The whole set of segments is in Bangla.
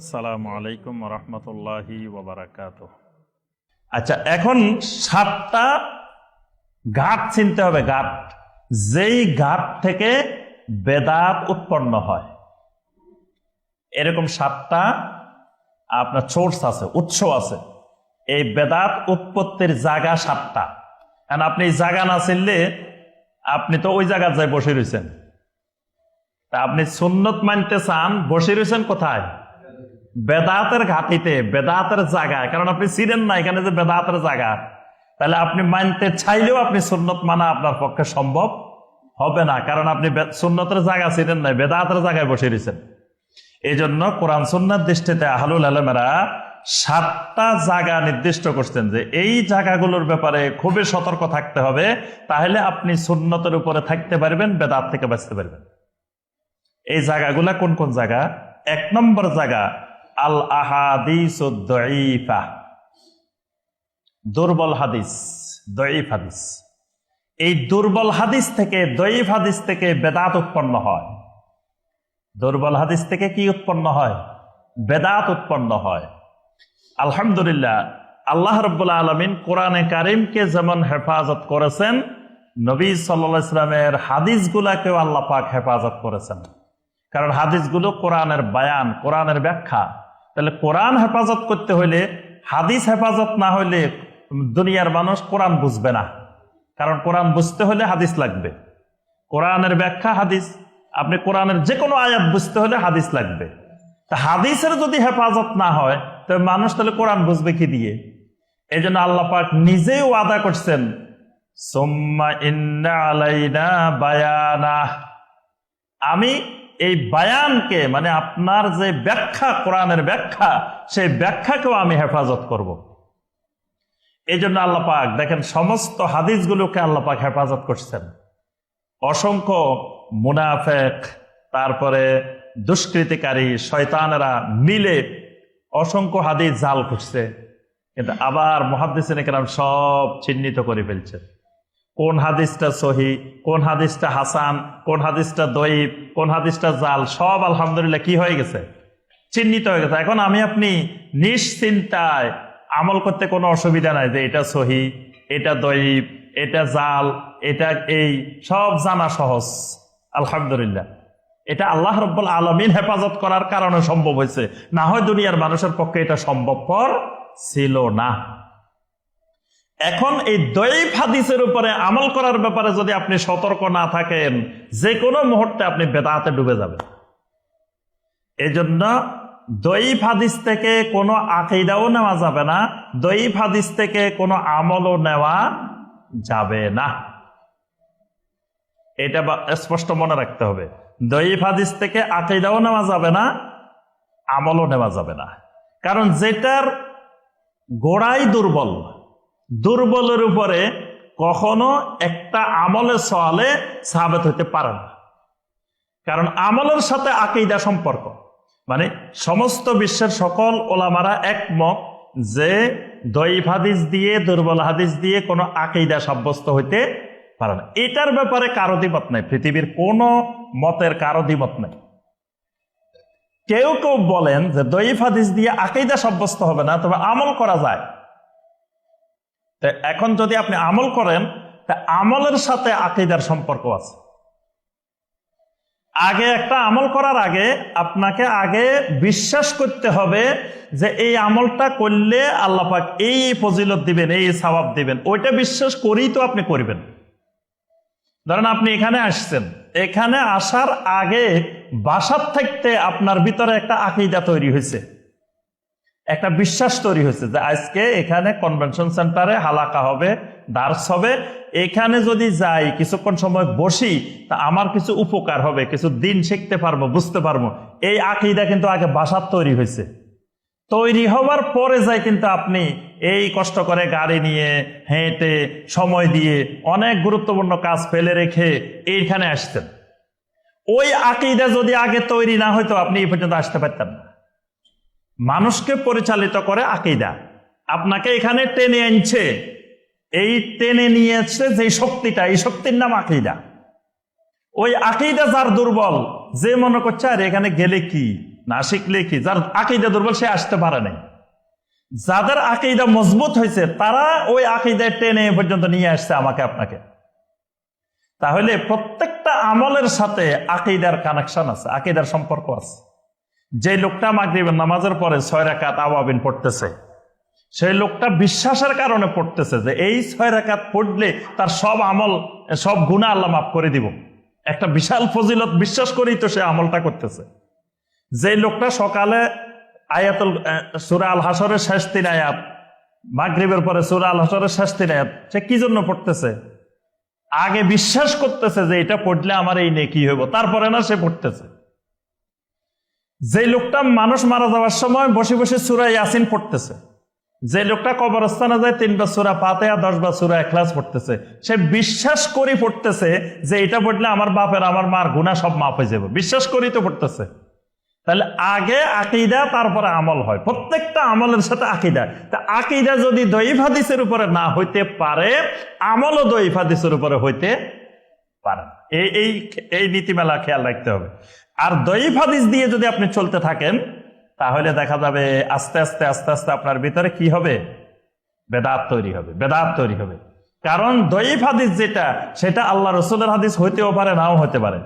আসসালামু আলাইকুম রহমতুল্লাহি ওবরাকাত আচ্ছা এখন সাতটা ঘাট চিনতে হবে ঘাট যেই ঘাট থেকে বেদাত উৎপন্ন হয়, এরকম সাতটা আপনার সোর্স আছে, উৎস আছে। এই বেদাত উৎপত্তির জায়গা সাতটা। কারণ আপনি জায়গা না চিনলে আপনি তো ওই জায়গায় যাই বসে রয়েছেন। তা আপনি সুন্নত মানতে চান, বসে রয়েছেন কোথায়? বেদাতের ঘাটিতে, বেদাতের জায়গায়, কারণ আপনি ছিলেন না এখানে যে বেদাতের জায়গা। তাহলে আপনি মানতে চাইলেও আপনি সুন্নত মানা আপনার পক্ষে সম্ভব হবে না, কারণ আপনি সুন্নতের জায়গা ছিলেন না বেদাতের জায়গায় বসে রয়েছেন। এই জন্য কোরআন সুন্নার দৃষ্টিতে আহলুল আলমেরা সাতটা জায়গা নির্দিষ্ট করছেন যে এই জায়গাগুলোর ব্যাপারে খুবই সতর্ক থাকতে হবে, তাহলে আপনি সুন্নতের উপরে থাকতে পারবেন, বেদাত থেকে বাঁচতে পারবেন। এই জায়গাগুলা কোন কোন জায়গা? এক নম্বর জায়গা আল আহাদিস দুর্বল হাদিস, দঈফ হাদিস। এই দুর্বল হাদিস থেকে, দঈফ হাদিস থেকে বেদাত উৎপন্ন হয়। দুর্বল হাদিস থেকে কি উৎপন্ন হয়? বেদাত উৎপন্ন হয়। আলহামদুলিল্লাহ, আল্লাহ রব্বুল্লা আলমিন কোরআনে কারিমকে যেমন হেফাজত করেছেন, নবী সাল্লা ইসলামের হাদিসগুলাকেও আল্লাহ পাক হেফাজত করেছেন। কারণ হাদিসগুলো কোরআনের বায়ান, কোরআনের ব্যাখ্যা। তাহলে কোরআন হেফাজত করতে হইলে, হাদিস হেফাজত না হইলে দুনিয়ার মানুষ কোরআন বুঝবে না। কারণ কোরআন বুঝতে হলে হাদিস লাগবে। কোরআনের ব্যাখ্যা হাদিস। আপনি কোরআনের যে কোনো আয়াত বুঝতে হলে হাদিস লাগবে। তা হাদিসের যদি হেফাজত না হয় তবে মানুষ তাহলে কোরআন বুঝবে কি দিয়ে? এই জন্য আল্লাহ পাক নিজেও আদা করছেন, সোম্মা ইন্না আলাইনা বায়ানা আমি এই বায়ানকে মানে আপনার যে ব্যাখ্যা, কোরআনের ব্যাখ্যা, সেই ব্যাখ্যাকেও আমি হেফাজত করব। এই জন্য আল্লাহ পাক, দেখেন, সমস্ত হাদিসগুলোকে আল্লাহ পাক হেফাজত করছেন অসংখ্য মুনাফেক, তারপরে দুষ্কৃতিকারী, শয়তানেরা মিলে অসংখ্য হাদিস জাল করছে কিন্তু আবার মহাদিসিন কেরাম সব চিহ্নিত করে ফেলছে কোন হাদিসটা সহি, কোন হাদিসটা হাসান, কোন হাদিসটা দইব কোন হাদিসটা জাল, সব আলহামদুলিল্লাহ কি হয়ে গেছে? চিহ্নিত হয়ে গেছে। এখন আমি আপনি নিশ্চিন্তায় আমল করতে কোনো অসুবিধা নাই যে এটা সহি, এটা দইব এটা জাল, এটা এই, সব জানা সহজ। আলহামদুলিল্লাহ। এটা আল্লাহ রব্বুল আলমিন হেফাজত করার কারণে সম্ভব হয়েছে। না হয় দুনিয়ার মানুষের পক্ষে এটা সম্ভবপর ছিল না। এখন এই দৈব হাদিসের উপরে আমল করার ব্যাপারে যদি আপনি সতর্ক না থাকেন যে কোনো মুহূর্তে আপনি বেদাতে ডুবে যাবেন। এই জন্য দৈব হাদিস থেকে কোনো আকিদাও নেওয়া যাবে না দৈব হাদিস থেকে কোনো আমলও নেওয়া যাবে না। এটা স্পষ্ট মনে রাখতে হবে। দৈব হাদিস থেকে আকিদাও নেওয়া যাবে না, আমলও নেওয়া যাবে না। কারণ যেটার গোড়াই দুর্বল দুর্বলের উপরে কখনো একটা আমলের সওয়ালে সাবেত হতে পারে না। কারণ আমলের সাথে আকিদা সম্পর্ক। মানে সমস্ত বিশ্বের সকল ওলামারা একমত যে দইফ হাদিস দিয়ে, দুর্বল হাদিস দিয়ে কোনো আকিদা সাব্যস্ত হইতে পারে না। এটার ব্যাপারে কারও দ্বিমত নাই। পৃথিবীর কোনো মতের কারও দ্বিমত নাই। কেউ কেউ বলেন যে দইফ হাদিস দিয়ে আকিদা সাব্যস্ত হবে না, তবে আমল করা যায়। তা এখন যদি আপনি আমল করেন, তা আমলের সাথে আকিদার সম্পর্ক আছে। আগে একটা আমল করার আগে আপনাকে আগে বিশ্বাস করতে হবে যে এই আমলটা করলে আল্লাপাক এই ফজিলত দিবেন, এই সওয়াব দিবেন। ওইটা বিশ্বাস করেই তো আপনি করবেন। ধরেন আপনি এখানে আসছেন। এখানে আসার আগে বাসার থাকতে আপনার ভিতরে একটা আকিদা তৈরি হয়েছে। একটা বিশ্বাস তৈরি হয়েছে যে আজকে এখানে কনভেনশন সেন্টারে হালাকা হবে দার্স হবে। এখানে যদি যাই, কিছুক্ষণ সময় বসি, তা আমার কিছু উপকার হবে, কিছু দিন শিখতে পারব, বুঝতে পারব। এই আকিদা কিন্তু আগে বাসার তৈরি হয়েছে। তৈরি হওয়ার পরে যাই কিন্তু আপনি এই কষ্ট করে গাড়ি নিয়ে হেঁটে সময় দিয়ে অনেক গুরুত্বপূর্ণ কাজ ফেলে রেখে এইখানে আসতেন। ওই আকিদা যদি আগে তৈরি না হইতো, আপনি এই পর্যন্ত আসতে পারতেন না। মানুষকে পরিচালিত করে আকিদা। আপনাকে এখানে টেনে আনছে। এই টেনে নিয়েছে যে শক্তিটা, এই শক্তির নাম আকিদা। ওই আকিদা যার দুর্বল, যে মনে করছে, আর, এখানে গেলে কি? না শিখলে কি? যার আকিদা দুর্বল, সে আসতে পারে নাই। যাদের আকিদা মজবুত হয়েছে, তারা ওই আকিদায় টেনে পর্যন্ত নিয়ে আসছে আমাকে, আপনাকে। তাহলে প্রত্যেকটা আমলের সাথে আকিদার কানেকশন আছে, আকিদার সম্পর্ক আছে। যে লোকটা মাগরিবের নামাজের পরে ছয় রাকাত আওয়াবিন পড়তেছে, সেই লোকটা বিশ্বাসের কারণে পড়তেছে যে এই ছয় রাকাত পড়লে তার সব আমল, সব গুণা আল্লাহ মাফ করে দিব। একটা বিশাল ফজিলত বিশ্বাস করেই তো সে আমলটা করতেছে। যে লোকটা সকালে আয়াতুল সুরা আল হাসরের শেষ তিন আয়াত, মাগরিবের পরে সুরা আল হাসরের শেষ তিন আয়াত, সে কি জন্য পড়তেছে? আগে বিশ্বাস করতেছে যে এটা পড়লে আমার এই নেকি হইব, তারপরে না সে পড়তেছে। যে লোকটা মানুষ মারা যাওয়ার সময় বসে বসে সুরা ইয়াসিন পড়তেছে যে লোকটা কবরস্থানে যায় তিনবার সুরা পাতেয়া দশবার সুরা এখলাস পড়তেছে, সে বিশ্বাস করি পড়তেছে যে এটা পড়লে আমার বাপের, আমার মার গুণা সব মাফ হয়ে যাবে। বিশ্বাস করি তো পড়তেছে। তাহলে আগে আকিদা, তারপরে আমল হয়। প্রত্যেকটা আমলের সাথে আকিদা। তা আকিদা যদি দইফ হাদিসের উপরে না হইতে পারে, আমলও দইফ হাদিসের উপরে হইতে পারে এই এই নীতিমেলা খেয়াল রাখতে হবে। আর দইফ হাদিস দিয়ে যদি আপনি চলতে থাকেন, তাহলে দেখা যাবে আস্তে আস্তে আস্তে আস্তে আপনার ভিতরে কি হবে? বেদাত তৈরি হবে, বেদাত তৈরি হবে। কারণ দইফ হাদিস যেটা, সেটা আল্লাহ রসুলের হাদিস হইতেও পারে, নাও হতে পারে।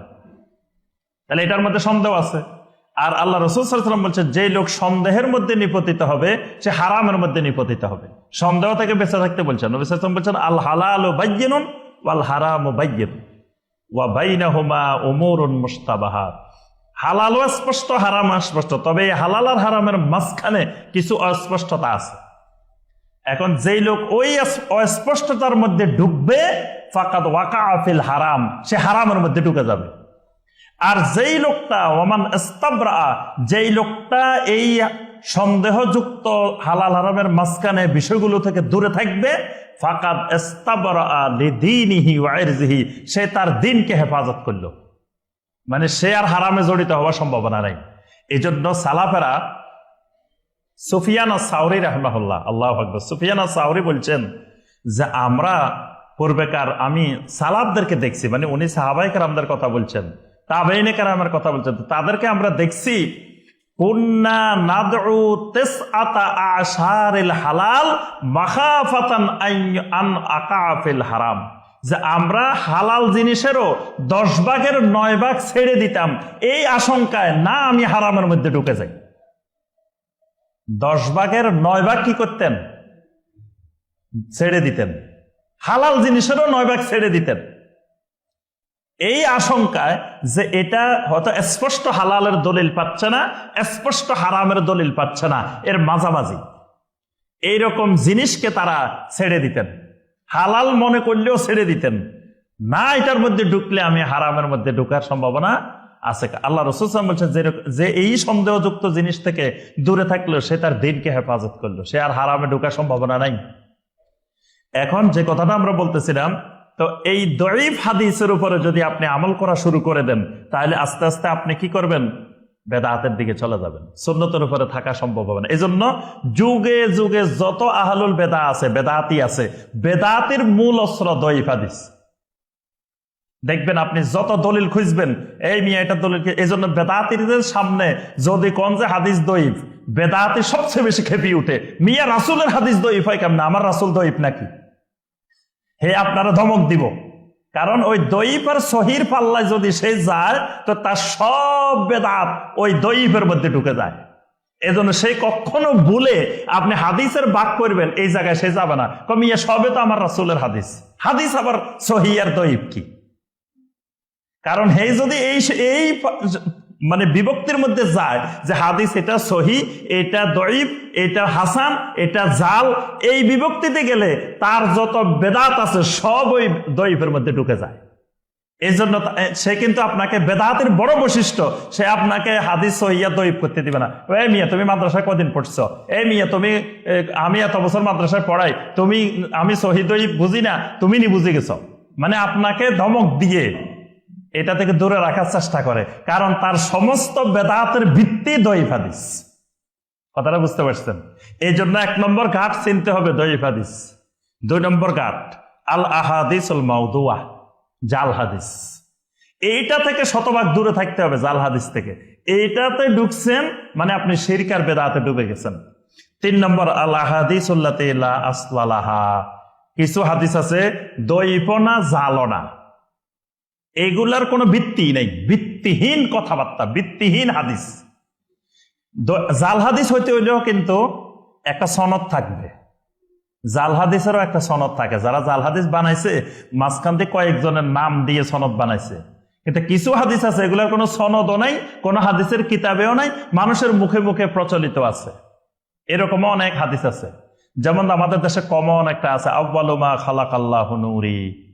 তাহলে এটার মধ্যে সন্দেহ আছে। আর আল্লাহ রসুল সাল্লাম বলছে, যে লোক সন্দেহের মধ্যে নিপতিত হবে, সে হারামের মধ্যে নিপতিত হবে। সন্দেহ থেকে বেঁচে থাকতে বলছেন বলছেন, আল হালাল ও বাইয়েনুন ওয়াল হারাম ও বাইয়েন ওয়া বাইনা হোমা উমুরুন মুস্তাবাহাত হালালও স্পষ্ট হারাম স্পষ্ট তবে এই হালাল আর হারামের মাঝখানে কিছু অস্পষ্টতা আছে। এখন যেই লোক ওই অস্পষ্টতার মধ্যে ঢুকবে ফাকাত ওয়াকা আফিল হারাম, সে হারামের মধ্যে ঢুকে যাবে। আর যেই লোকটা, ওমান ইস্তাবরা যেই লোকটা এই সন্দেহযুক্ত হালাল হারামের মাঝখানে বিষয়গুলো থেকে দূরে থাকবে, ফাকাদ ইস্তাবরা লিদীনিহি ওয়া ইরজিহি, সে তার দিনকে হেফাজত করল। মানে সে আর হারামে জড়িত হওয়ার সম্ভাবনা নাই। এই জন্য সালাফেরা সুফিয়ানা সাউরি রহমাহুল্লাহ, আল্লাহ আকবর, সুফিয়ানা সাউরি বলছেন যে, আমরা পূর্বেকার আমি সালাফদেরকে দেখছি। মানে উনি সাহাবাই কারামদের কথা বলছেন, তাবেইনে কারামের কথা বলছেন তাদেরকে আমরা দেখছি হালাল হারাম। যে আমরা হালাল জিনিসেরও দশ ভাগের নয় ভাগ ছেড়ে দিতাম, এই আশঙ্কায় না আমি হারামের মধ্যে ঢুকে যাই। দশ ভাগের নয় ভাগ কি করতেন? ছেড়ে দিতেন। হালাল জিনিসেরও নয় ভাগ ছেড়ে দিতেন। এই আশঙ্কায় যে এটা হয়তো স্পষ্ট হালালের দলিল পাচ্ছে না, স্পষ্ট হারামের দলিল পাচ্ছে না, এর মাঝামাঝি। এইরকম জিনিসকে তারা ছেড়ে দিতেন। হালাল মনে করলেও ছেড়ে দিতেন। না এটার মধ্যে ঢুকলে আমি হারামের মধ্যে ঢুকার সম্ভাবনা আছে। আল্লাহ রসুল সাল্লাম বলছেন, যে এই সন্দেহযুক্ত জিনিস থেকে দূরে থাকল সে তার দিনকে হেফাজত করল। সে আর হারামে ঢুকার সম্ভাবনা নাই। এখন যে কথাটা আমরা বলতেছিলাম, তো এই দরিফ হাদিসের উপরে যদি আপনি আমল করা শুরু করে দেন, তাহলে আস্তে আস্তে আপনি কি করবেন? বেদাতের দিকে চলে যাবেন। সুন্নতের উপরে থাকা সম্ভব হবে না। এই জন্য যুগে যুগে যত আহলুল বেদা আছে, বেদাতি আছে, বেদাতির মূল অস্ত্র দইফ হাদিস। দেখবেন আপনি যত দলিল খুঁজবেন, এই মিয়া এটা দলিল এই জন্য বেদাতিদের সামনে যদি কোন যে হাদিস দইফ, বেদাতি সবচেয়ে বেশি খেপি উঠে, মিয়া রাসুলের হাদিস দইফ হয় কেমন? আমার রাসুল দইফ নাকি? হে, আপনারা ধমক দিব। কারণ ওই দইফের সহির পাল্লায় যদি সে যায়, তো তার সব বেদাত ওই দইফের মধ্যে ঢুকে যায়। এজন্য সে কখনো ভুলে আপনি হাদিসের বাক করবেন, এই জায়গায় সে যাবে না। কমিয়ে সবে তো আমার রাসুলের হাদিস। হাদিস আবার সহি আর দইফ কি? কারণ হে যদি এই এই মানে বিভক্তির মধ্যে যায় যে হাদিস এটা সহি, এটা দইব এটা হাসান, এটা জাল। এই বিভক্তিতে গেলে তার যত বেদাত আছে সব ওই দইফের মধ্যে ঢুকে যায়। এই জন্য সে কিন্তু আপনাকে বেদাতের বড় বৈশিষ্ট্য, সে আপনাকে হাদিস সহিয়া দইব করতে দিবে না। এই মিয়া, তুমি মাদ্রাসায় কদিন পড়ছো? এই মিয়া, তুমি আমি এত বছর মাদ্রাসায় পড়াই, তুমি, আমি সহি দইব বুঝি না, তুমি নি বুঝে গেছো? মানে আপনাকে ধমক দিয়ে এটা থেকে দূরে রাখার চেষ্টা করে। কারণ তার সমস্ত বেদাতের ভিত্তি দইফ হাদিস। কথাটা বুঝতে পারছেন? এই জন্য এক নম্বর ঘাট চিনতে হবে দইফ হাদিস। দুই নম্বর ঘাট, আল আহাদিস মাউদুয়া, জাল হাদিস। এইটা থেকে শতভাগ দূরে থাকতে হবে জাল হাদিস থেকে। এইটাতে ঢুকছেন মানে আপনি শিরকার বেদাতে ডুবে গেছেন। তিন নম্বর আল্লাহ হাদিস আসলালাহা। কিছু হাদিস আছে দৈপনা জালনা। এগুলার কোনো ভিত্তি নেই। ভিত্তিহীন কথাবার্তা, ভিত্তিহীন হাদিস। জাল হাদিস হইতে হইলেও কিন্তু একটা সনদ থাকবে। জাল হাদিসেরও একটা সনদ থাকে। যারা জাল হাদিস বানাইছে, মাঝখান থেকে কয়েকজনের নাম দিয়ে সনদ বানাইছে। কিন্তু কিছু হাদিস আছে, এগুলোর কোনো সনদও নাই, কোনো হাদিসের কিতাবেও নাই, মানুষের মুখে মুখে প্রচলিত আছে। এরকম অনেক হাদিস আছে। যেমন আমাদের দেশে কমন একটা আছে আব্বালুমা খালাক আল্লাহ নুরি।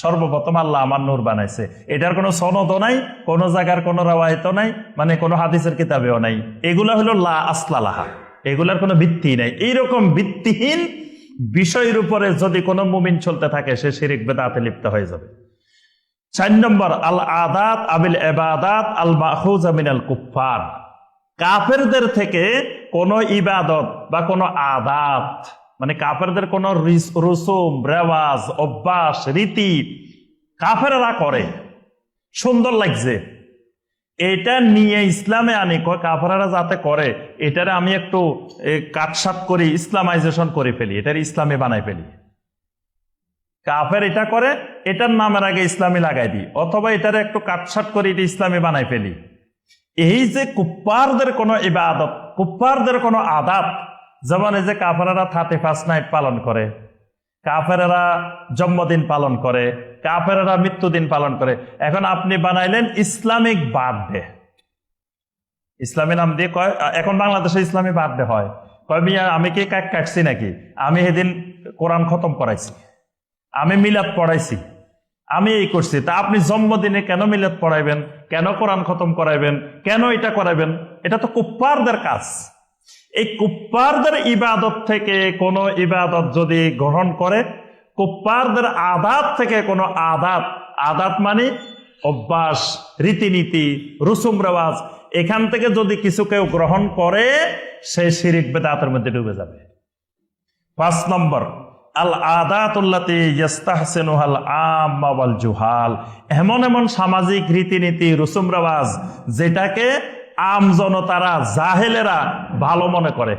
সর্বপ্রথম আল্লাহ আমার নূর বানাইছে। এটার কোনো সনদও নাই, কোনো জায়গার কোনো রাওয়ায়ত নাই মানে কোনো হাদিসের কিতাবেও নাই। এগুলা হলো লা আসলালাহা এগুলার কোনো ভিত্তি নাই। এইরকম ভিত্তিহীন বিষয়ের উপরে যদি কোনো মুমিন চলতে থাকে, সে শিরিক বেদাতে লিপ্ত হয়ে যাবে। চার নম্বর, আল আদাত আবিল এবাদাত আল মাহুজ আমিনাল কুফার কাফেরদের থেকে কোনো ইবাদত বা কোনো আদাত মানে কাফেরদের কোনো রিস- রুসুম রেওয়াজ অভ্যাস রীতি কাফেররা করে। সুন্দর লাগছে। এটা নিয়ে ইসলামে আনি কাফেররা যাতে করে এটারে আমি একটু এ, কাটসাট করি ইসলামাইজেশন করে ফেলি এটার ইসলামে বানাই ফেলি। কাফের এটা করে এটার নামের আগে ইসলামী লাগাই দিই অথবা এটারে একটু কাটসাট করে এটা ইসলামী বানাই ফেলি। এই যে কুপ্পারদের কোনো ইবাদত কুপ্পারদের কোনো আদাত যেমন এই যে কাফেরারা থার্টি ফার্স্ট নাইট পালন করে, কাফেরেরা জন্মদিন পালন করে, কাফেরেরা মৃত্যুদিন পালন করে, এখন আপনি বানাইলেন ইসলামিক বার্থডে। ইসলামী নাম দিয়ে কয়, এখন বাংলাদেশে ইসলামী বার্থডে হয়। কয়, মিয়া, আমি কি কাক কাটছি নাকি? আমি সেদিন কোরআন খতম করাইছি। আমি মিলাদ পড়াইছি। আমি এই করছি। তা আপনি জন্মদিনে কেন মিলাদ পড়াইবেন? কেন কোরআন খতম করাইবেন? কেন এটা করাইবেন? এটা তো কুপ্পারদের কাজ। এই কুপ্পারদের ইবাদত থেকে কোনো ইবাদত যদি গ্রহণ করে, কুপ্পারদের আদাত থেকে কোনো আদাত আদাত মানে অভ্যাস, রীতিনীতি, রুসুম রেওয়াজ, এখান থেকে যদি কিছু কেউ গ্রহণ করে, সে শিরিক বেদাতের মধ্যে ডুবে যাবে। পাঁচ নম্বর, আল জুহাল। এমন এমন সামাজিক রীতিনীতি, রুসুম রেওয়াজ, যেটাকে আম জনতারা, জাহেলেরা ভালো মনে করে।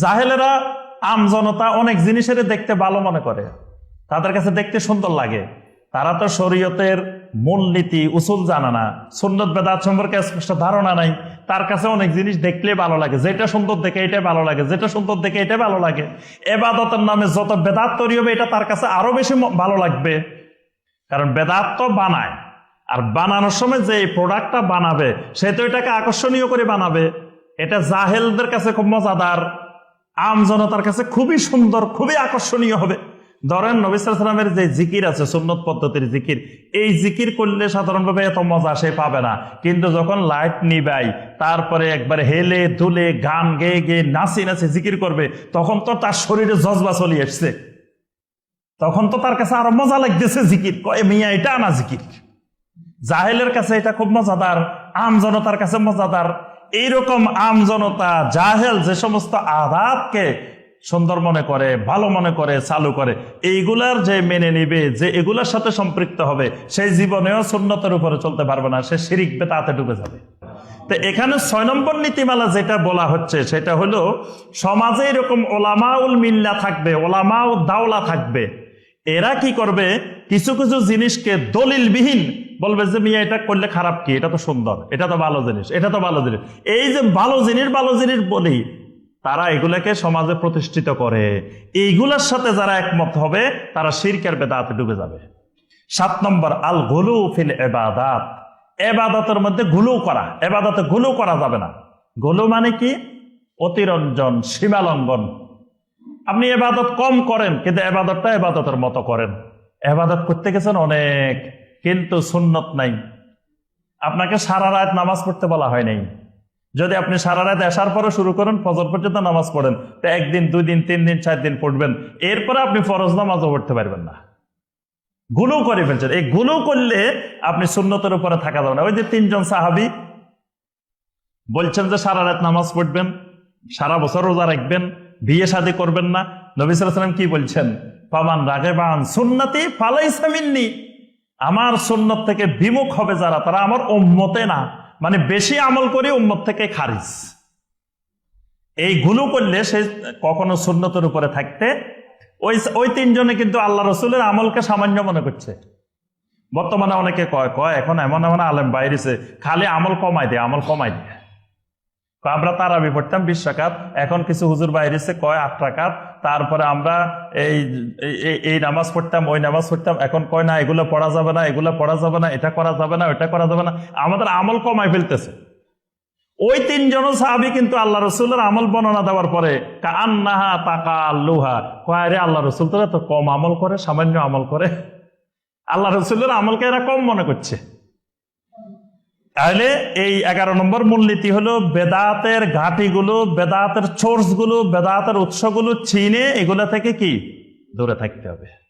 জাহেলেরা আম জনতা অনেক জিনিসের দেখতে ভালো মনে করে। তাদের কাছে দেখতে সুন্দর লাগে। তারা তো শরীয়তের মূলনীতি, উসুল জানা না। সুন্নত বেদাত সম্পর্কে স্পষ্ট ধারণা নাই। তার কাছে অনেক জিনিস দেখলে ভালো লাগে। যেটা সুন্দর দেখে এটা ভালো লাগে। যেটা সুন্দর দেখে এটা ভালো লাগে। এবাদতের নামে যত বেদাত তৈরি হবে, এটা তার কাছে আরও বেশি ভালো লাগবে। কারণ বেদাত তো বানায়। আর বানানোর সময় যে প্রোডাক্টটা বানাবে, সে তো এটাকে আকর্ষণীয় করে বানাবে। এটা জাহেলদের কাছে খুব মজাদার, আম জনতার কাছে খুবই সুন্দর, খুবই আকর্ষণীয় হবে। ধরেন নবিসামের যে জিকির আছে, সুন্নত পদ্ধতির জিকির, এই জিকির করলে সাধারণভাবে এত মজা সে পাবে না। কিন্তু যখন লাইট নিবাই, তারপরে একবার হেলে দুলে গান গেয়ে গেয়ে নাচি নাচি জিকির করবে, তখন তো তার শরীরে জজবা চলে এসছে তখন তো তার কাছে আরও মজা লাগতেছে জিকির। কয়, মিয়া, এটা না জিকির। জাহেলের কাছে এটা খুব মজাদার, আম জনতার কাছে মজাদার। এইরকম আম জনতা জাহেল যে সমস্ত আদাতকে সুন্দর মনে করে, ভালো মনে করে, চালু করে, এইগুলার যে মেনে নিবে, যে এগুলার সাথে সম্পৃক্ত হবে, সেই জীবনেও সুন্নতের উপরে চলতে পারবে না, সে শিরিক বেতাতে ডুবে যাবে। তো এখানে ছয় নম্বর নীতিমালা যেটা বলা হচ্ছে, সেটা হলো, সমাজে এরকম ওলামাউল মিল্লা থাকবে ওলামাউ দাওলা থাকবে। এরা কি করবে? কিছু কিছু জিনিসকে দলিলবিহীন বলবে যে, মিয়া, এটা করলে খারাপ কি? এটা তো সুন্দর। এটা তো ভালো জিনিস। এটা তো ভালো জিনিস। এই যে ভালো জিনিস ভালো জিনিস বলি তারা এগুলাকে সমাজে প্রতিষ্ঠিত করে। এইগুলার সাথে যারা একমত হবে, তারা শিরকের বেদাতে ডুবে যাবে। সাত নম্বর, আল গুলু ফিল এবাদাত। এবাদতের মধ্যে গুলু করা। এবাদতে গুলু করা যাবে না। গুলু মানে কি? অতিরঞ্জন, সীমালঙ্ঘন। আপনি এবাদত কম করেন, কিন্তু এবাদতটা এবাদতের মতো করেন। এবাদত করতে গেছেন অনেক। কিন্তু সুন্নত নাই। আপনাকে সারা রাত নামাজ পড়তে বলা হয় নাই। যদি আপনি সারা রাত আসার পরে শুরু করেন, ফজর পর্যন্ত নামাজ পড়েন, তো একদিন দুই দিন তিন দিন চার দিন পড়বেন। এরপরে আপনি ফরজ নামাজও পড়তে পারবেন না। গুলো করে ফেলছেন। এই গুলো করলে আপনি সুন্নতের উপরে থাকা যাবে না। ওই যে তিনজন সাহাবি বলছেন যে সারা রাত নামাজ পড়বেন, সারা বছর রোজা রাখবেন, বিয়ে শাদী করবেন না। নবী সাল্লাম কি বলছেন? পামান রাগে বান সুন্নতি ফালাই সামিননি আমার সুন্নত থেকে বিমুখ হবে যারা, তারা আমার উম্মতে না। মানে বেশি আমল করে উম্মত থেকে খারিজ। এই গুলো করলে সে কখনো সুন্নতের উপরে থাকতে, ওই ওই তিনজনে কিন্তু আল্লাহ রসুলের আমলকে সামান্য মনে করছে। বর্তমানে অনেকে কয় কয়, এখন এমন এমন আলেম বাইরেছে, খালি আমল কমাই দেয় আমল কমাই দেয় আমরা তারাবি পড়তাম বিশ এখন কিছু হুজুর বাইরেছে, কয়, আট টাকাত তারপরে আমরা এই, এই- নামাজ পড়তাম, ওই নামাজ পড়তাম, এখন কয় না, এগুলো পড়া যাবে না, এগুলো পড়া যাবে না, এটা করা যাবে না ওটা করা যাবে না। আমাদের আমল কমাই ফেলতেছে। ওই তিনজন সাহাবি কিন্তু আল্লাহ রসুলের আমল বর্ণনা দেওয়ার পরে কান্নাহা তাকা আল্লুহা কয় রে আল্লাহ রসুল তো কম আমল করে, সামান্য আমল করে। আল্লাহ রসুলের আমলকে এরা কম মনে করছে। তাহলে এই এগারো নম্বর মূলনীতি হলো বেদাতের ঘাটিগুলো, বেদাতের সোর্সগুলো বেদাতের উৎসগুলো চিনে এগুলো থেকে কি? দূরে থাকতে হবে।